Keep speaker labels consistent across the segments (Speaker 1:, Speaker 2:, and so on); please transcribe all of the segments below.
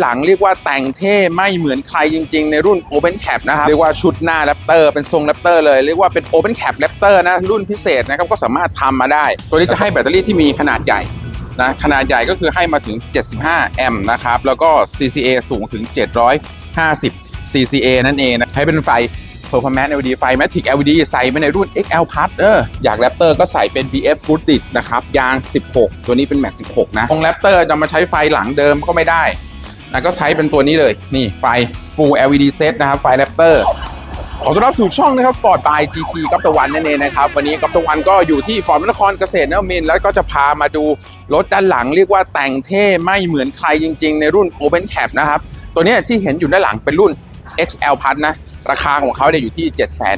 Speaker 1: หลังเรียกว่าแต่งเท่ไม่เหมือนใครจริงๆ ในรุ่น Open Cap นะครับ เรียกว่าชุดหน้าแรปเตอร์เป็นทรงแรปเตอร์เลย เรียกว่าเป็น Open Cap แรปเตอร์นะ รุ่นพิเศษนะครับ ก็สามารถทำมาได้ ตัวนี้จะให้แบตเตอรี่ที่มีขนาดใหญ่นะขนาดใหญ่ก็คือให้มาถึง 75 แอมป์นะครับ แล้วก็ CCA สูงถึง 750 CCA นั่นเองนะให้เป็นไฟ Performance LED ไฟ Matic LED ใส่ไปในรุ่น XL Plus เอออยากแรปเตอร์ก็ใส่เป็น BF g o o d i t นะครับยาง 16 ตัวนี้เป็น Max 16 นะของแรปเตอร์จะมาใช้ไฟหลังเดิมก็ไม่ได้ นะก็ใช้เป็นตัวนี้เลยนี่ไฟ Full LED Set นะครับไฟแรปเตอร์ขอต้อนรับสู่ช่องนะครับ Ford by GT กับตะวันนั่นเองนะครับ วันนี้กับตะวันก็อยู่ที่ฟอร์ดนครเกษตรนมินแล้วก็จะพามาดูรถด้านหลังเรียกว่าแต่งเท่ไม่เหมือนใครจริง ๆ ในรุ่น Open Cap นะครับ ตัวนี้ที่เห็นอยู่ด้านหลังเป็นรุ่น XL Plus นะ ราคาของเขาเนี่ยอยู่ที่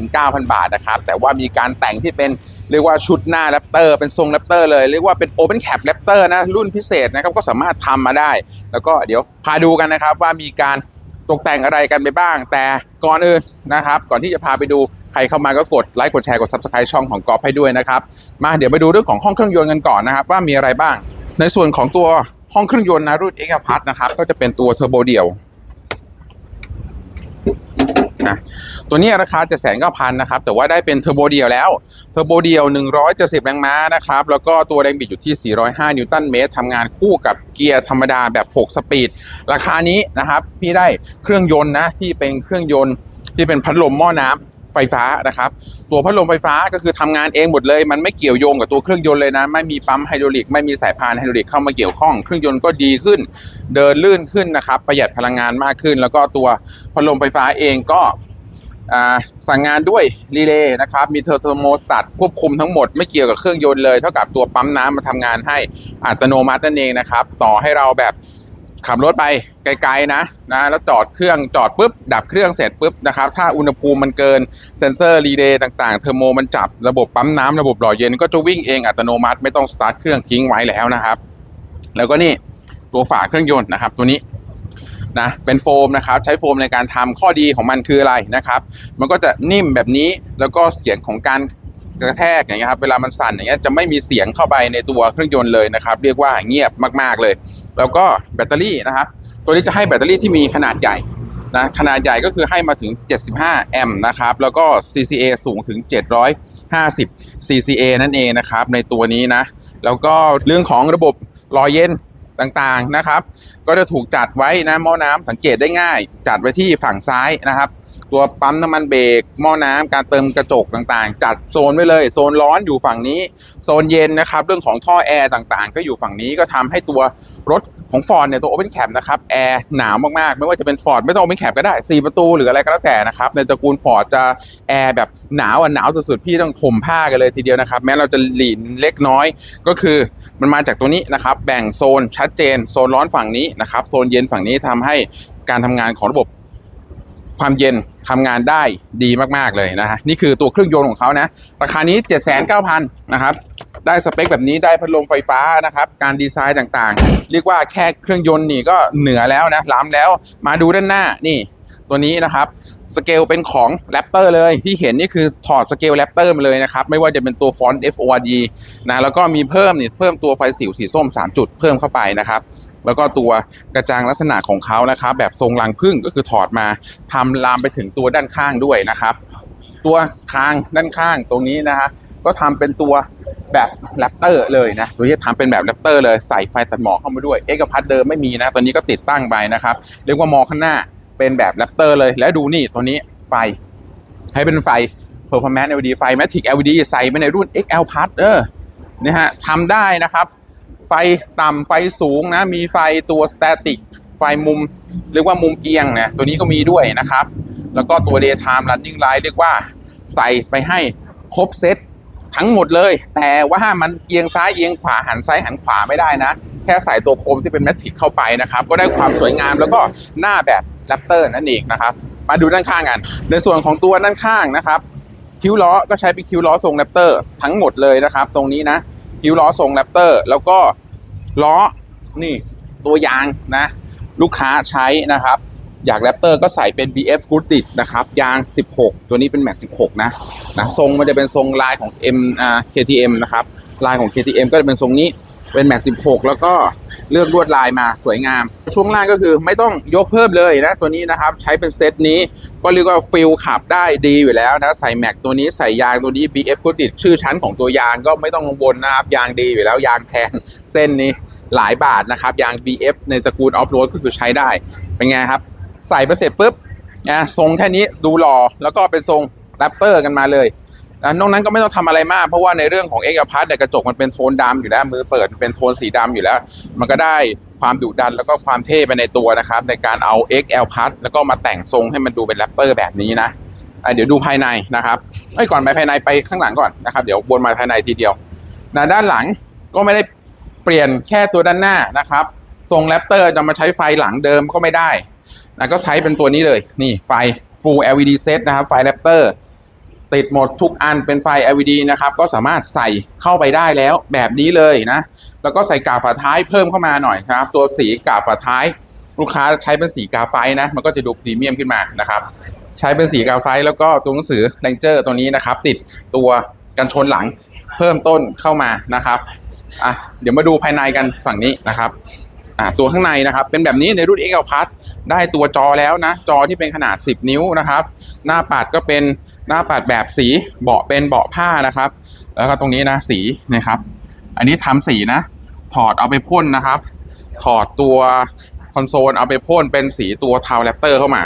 Speaker 1: 79,000 บาทนะครับ แต่ว่ามีการแต่งที่เป็น เรียกว่าชุดหน้าแรปเตอร์เป็นทรงแรปเตอร์เลยเรียกว่าเป็น Open Cap แรปเตอร์นะรุ่นพิเศษนะครับก็สามารถทำมาได้ แล้วก็เดี๋ยวพาดูกันนะครับว่ามีการตกแต่งอะไรกันไปบ้าง แต่ก่อนอื่นนะครับ ก่อนที่จะพาไปดูใครเข้ามาก็กดไลค์กดแชร์กด Subscribe ช่องของกอล์ฟให้ด้วยนะครับ มาเดี๋ยวไปดูเรื่องของห้องเครื่องยนต์กันก่อนนะครับ ว่ามีอะไรบ้าง ในส่วนของตัวห้องเครื่องยนต์นะรุ่น x l p a s นะครับก็จะเป็นตัวเทอร์โบเดี่ยวนะ ตัวนี้ราคา7 9 0 0 0นะครับแต่ว่าได้เป็นเทอร์โบเดียวแล้วเทอร์โบเดียว 170 แรงม้านะครับแล้วก็ตัวแรงบิดอยู่ที่ 405 นิวตันเมตรทำงานคู่กับเกียร์ธรรมดาแบบ 6 สปีด ราคานี้นะครับพี่ได้เครื่องยนต์นะที่เป็นเครื่องยนต์ที่เป็นพัดลมหม้อน้ำไฟฟ้านะครับ ตัวพัดลมไฟฟ้าก็คือทำงานเองหมดเลย มันไม่เกี่ยวโยงกับตัวเครื่องยนต์เลยนะ ไม่มีปั๊มไฮดรอลิก ไม่มีสายพานไฮดรอลิกเข้ามาเกี่ยวข้อง เครื่องยนต์ก็ดีขึ้น เดินลื่นขึ้นนะครับ ประหยัดพลังงานมากขึ้น แล้วก็ตัวพัดลมไฟฟ้าเองก็ สั่งงานด้วยรีเลย์นะครับ มีเทอร์โมสตัตควบคุมทั้งหมดไม่เกี่ยวกับเครื่องยนต์เลย เท่ากับตัวปั๊มน้ำมาทำงานให้อัตโนมัตินั่นเองนะครับ ต่อให้เราแบบขับรถไปไกลๆนะนะแล้วจอดเครื่องจอดปุ๊บ ดับเครื่องเสร็จปุ๊บนะครับ ถ้าอุณหภูมิมันเกินเซนเซอร์รีเลย์ต่างๆ เทอร์โมมันจับระบบปั๊มน้ำระบบหล่อเย็นก็จะวิ่งเองอัตโนมัติไม่ต้องสตาร์ทเครื่องทิ้งไว้แล้วนะครับ แล้วก็นี่ตัวฝาเครื่องยนต์นะครับ ตัวนี้ นะเป็นโฟมนะครับใช้โฟมในการทำข้อดีของมันคืออะไรนะครับ มันก็จะนิ่มแบบนี้แล้วก็เสียงของการกระแทกอย่างเงี้ยครับเวลามันสั่นอย่างเงี้ยจะไม่มีเสียงเข้าไปในตัวเครื่องยนต์เลยนะครับ เรียกว่าเงียบมากๆเลย แล้วก็แบตเตอรี่นะครับ ตัวนี้จะให้แบตเตอรี่ที่มีขนาดใหญ่นะขนาดใหญ่ก็คือให้มาถึง 75 แอมป์นะครับ แล้วก็ CCA สูงถึง 750 CCA นั่นเองนะครับ ในตัวนี้นะ แล้วก็เรื่องของระบบรอเย็น ต่างๆนะครับ ก็จะถูกจัดไว้นะหม้อน้ำสังเกตได้ง่าย จัดไว้ที่ฝั่งซ้ายนะครับ ตัวปั๊มน้ำมันเบรกหม้อน้ำการเติมกระจกต่างๆ จัดโซนไว้เลย โซนร้อนอยู่ฝั่งนี้ โซนเย็นนะครับ เรื่องของท่อแอร์ต่างๆ ก็อยู่ฝั่งนี้ก็ทำให้ตัวรถ ของฟอร์ดเนี่ยตัว Open Cap นะครับแอร์หนาวมากๆ ไม่ว่าจะเป็นฟอร์ดไม่ต้อง Open Cap ก็ได้ 4 ประตูหรืออะไรก็แล้วแต่นะครับในตระกูลฟอร์ดจะแอร์แบบหนาวอะหนาวสุดๆ พี่ต้องห่มผ้ากันเลยทีเดียวนะครับแม้เราจะหลีนเล็กน้อยก็คือมันมาจากตัวนี้นะครับแบ่งโซนชัดเจน โซนร้อนฝั่งนี้นะครับโซนเย็นฝั่งนี้ทำให้การทำงานของระบบความเย็นทำงานได้ดีมากๆเลยนะฮะนี่คือตัวเครื่องยนต์ของเขานะราคานี้ 79,000นะครับ ได้สเปคแบบนี้ได้พัดลมไฟฟ้านะครับ การดีไซน์ต่างๆ เรียกว่าแค่เครื่องยนต์นี่ก็เหนือแล้วนะล้ำแล้วมาดูด้านหน้านี่ ตัวนี้นะครับสเกลเป็นของแรปเตอร์เลยที่เห็นนี่คือถอดสเกลแรปเตอร์มาเลยนะครับ ไม่ว่าจะเป็นตัวฟอนต์ FORD นะแล้วก็มีเพิ่มนี่เพิ่มตัวไฟสิวสีส้ม 3 จุดเพิ่มเข้าไปนะครับแล้วก็ตัวกระจังลักษณะของเขานะครับ แบบทรงรังผึ้งก็คือถอดมาทำลามไปถึงตัวด้านข้างด้วยนะครับ ตัวคางด้านข้างตรงนี้นะฮะก็ทำเป็นตัว แบบแรปเตอร์เลยนะตัวนี้ทำเป็นแบบแรปเตอร์เลยใส่ไฟตัดหมอกเข้ามาด้วย เอกพัทเดิมไม่มีนะ ตอนนี้ก็ติดตั้งไปนะครับ เรียกว่ามองข้างหน้าเป็นแบบแรปเตอร์เลย แล้วดูนี่ตัวนี้ไฟ ให้เป็นไฟ Performance LED ไฟ Matic LED ใส่ไปในรุ่น XL Plus เออเนี่ยฮะทำได้นะครับ ไฟต่ำไฟสูงนะ มีไฟตัว static ไฟมุม เรียกว่ามุมเอียงนะตัวนี้ก็มีด้วยนะครับ แล้วก็ตัว daytime running light เรียกว่าใส่ไปให้ครบเซต ทั้งหมดเลย แต่ว่ามันเอียงซ้ายเอียงขวาหันซ้ายหันขวาไม่ได้นะ แค่ใส่ตัวโคมที่เป็นแมทริกเข้าไปนะครับ ก็ได้ความสวยงามแล้วก็หน้าแบบแรปเตอร์นั่นเองนะครับ มาดูด้านข้างกัน ในส่วนของตัวด้านข้างนะครับคิ้วล้อก็ใช้เป็นคิ้วล้อทรงแรปเตอร์ทั้งหมดเลยนะครับ ตรงนี้นะคิ้วล้อทรงแรปเตอร์แล้วก็ล้อนี่ตัวยางนะ ลูกค้าใช้นะครับ อยากแรปเตอร์ก็ใส่เป็น BF g o o d i t นะครับ ยาง 16 ตัวนี้เป็น Max 16 นะนะทรงมันจะเป็นทรงลายของ M อ่า KTM นะครับ ลายของ KTM ก็จะเป็นทรงนี้เป็น Max 16 แล้วก็เลือกลวดลายมาสวยงาม ช่วงล่างก็คือไม่ต้องยกเพิ่มเลยนะตัวนี้นะครับใช้เป็นเซตนี้ก็เรียกว่าฟิลขับได้ดีอยู่แล้วนะใส่แม็กตัวนี้ใส่ยางตัวนี้ BF ก็ติดชื่อชั้นของตัวยางก็ไม่ต้องกังวลนะครับยางดีอยู่แล้วยางแพงเส้นนี้หลายบาทนะครับยาง BF ในตระกูลออฟโรดก็คือใช้ได้เป็นไงครับ ใส่ไปเสร็จปุ๊บนะทรงแค่นี้ดูหล่อแล้วก็เป็นทรงแรปเตอร์กันมาเลยนะนอกนั้นก็ไม่ต้องทำอะไรมาก เพราะว่าในเรื่องของเอกพัทเนี่ยกระจกมันเป็นโทนดำอยู่แล้วมือเปิดเป็นโทนสีดำอยู่แล้ว มันก็ได้ความดุดันแล้วก็ความเท่ไปในตัวนะครับ ในการเอา XL พัทแล้วก็มาแต่งทรงให้มันดูเป็นแรปเตอร์แบบนี้นะเดี๋ยวดูภายในนะครับไอ้ก่อนไปภายในไปข้างหลังก่อนนะครับ เดี๋ยววนมาภายในทีเดียวนะด้านหลังก็ไม่ได้เปลี่ยนแค่ตัวด้านหน้านะครับ ทรงแรปเตอร์จะมาใช้ไฟหลังเดิมก็ไม่ได้ นะก็ใช้เป็นตัวนี้เลย นี่ไฟ Full LED set นะครับ ไฟแรปเตอร์ติดหมดทุกอันเป็นไฟ LED นะครับ ก็สามารถใส่เข้าไปได้แล้วแบบนี้เลยนะ แล้วก็ใส่กาฝาท้ายเพิ่มเข้ามาหน่อยนะครับ ตัวสีกาฝาท้าย ลูกค้าใช้เป็นสีกาไฟนะ มันก็จะดูพรีเมียมขึ้นมานะครับ ใช้เป็นสีกาไฟแล้วก็ตัวหนังสือแรงเจอร์ตัวนี้นะครับ ติดตัวกันชนหลังเพิ่มต้นเข้ามานะครับอะเดี๋ยวมาดูภายในกันฝั่งนี้นะครับ อ่าตัวข้างในนะครับ เป็นแบบนี้ในรุ่น XL Plus ได้ตัวจอแล้วนะ จอที่เป็นขนาด 10 นิ้วนะครับ หน้าปัดก็เป็นหน้าปัดแบบสีเบาะเป็นเบาะผ้านะครับ แล้วก็ตรงนี้นะสีนะครับ อันนี้ทำสีนะ ถอดเอาไปพ่นนะครับ ถอดตัวคอนโซลเอาไปพ่นเป็นสีตัวเทาแรปเตอร์เข้ามา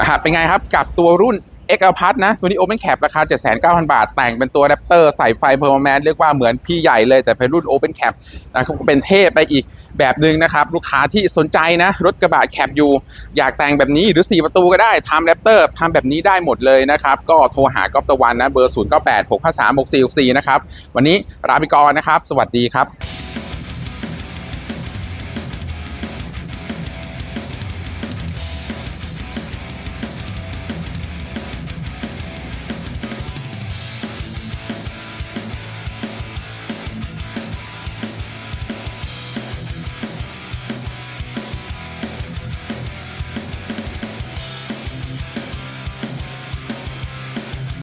Speaker 1: นะครับเป็นไงครับกับตัวรุ่น x l p a s นะ ตัวนี้ Open Cap ราคา 7,900 บาท แต่งเป็นตัวแรปเตอร์ใส่ไฟ Performance เรียกว่าเหมือนพี่ใหญ่เลยแต่เป็นรุ่น Open Cap นะครับก็เป็นเท่ไปอีกแบบหนึ่งนะครับ ลูกค้าที่สนใจนะ รถกระบะแคปอยู่ อยากแต่งแบบนี้หรือ 4 ประตูก็ได้ทำแรปเตอร์ทำแบบนี้ได้หมดเลยนะครับ ก็โทรหากอฟตะวันนะ เบอร์ 0 9 8 6 5 3 6 4 6 4 นะครับ วันนี้ลาไปก่อนนะครับ สวัสดีครับ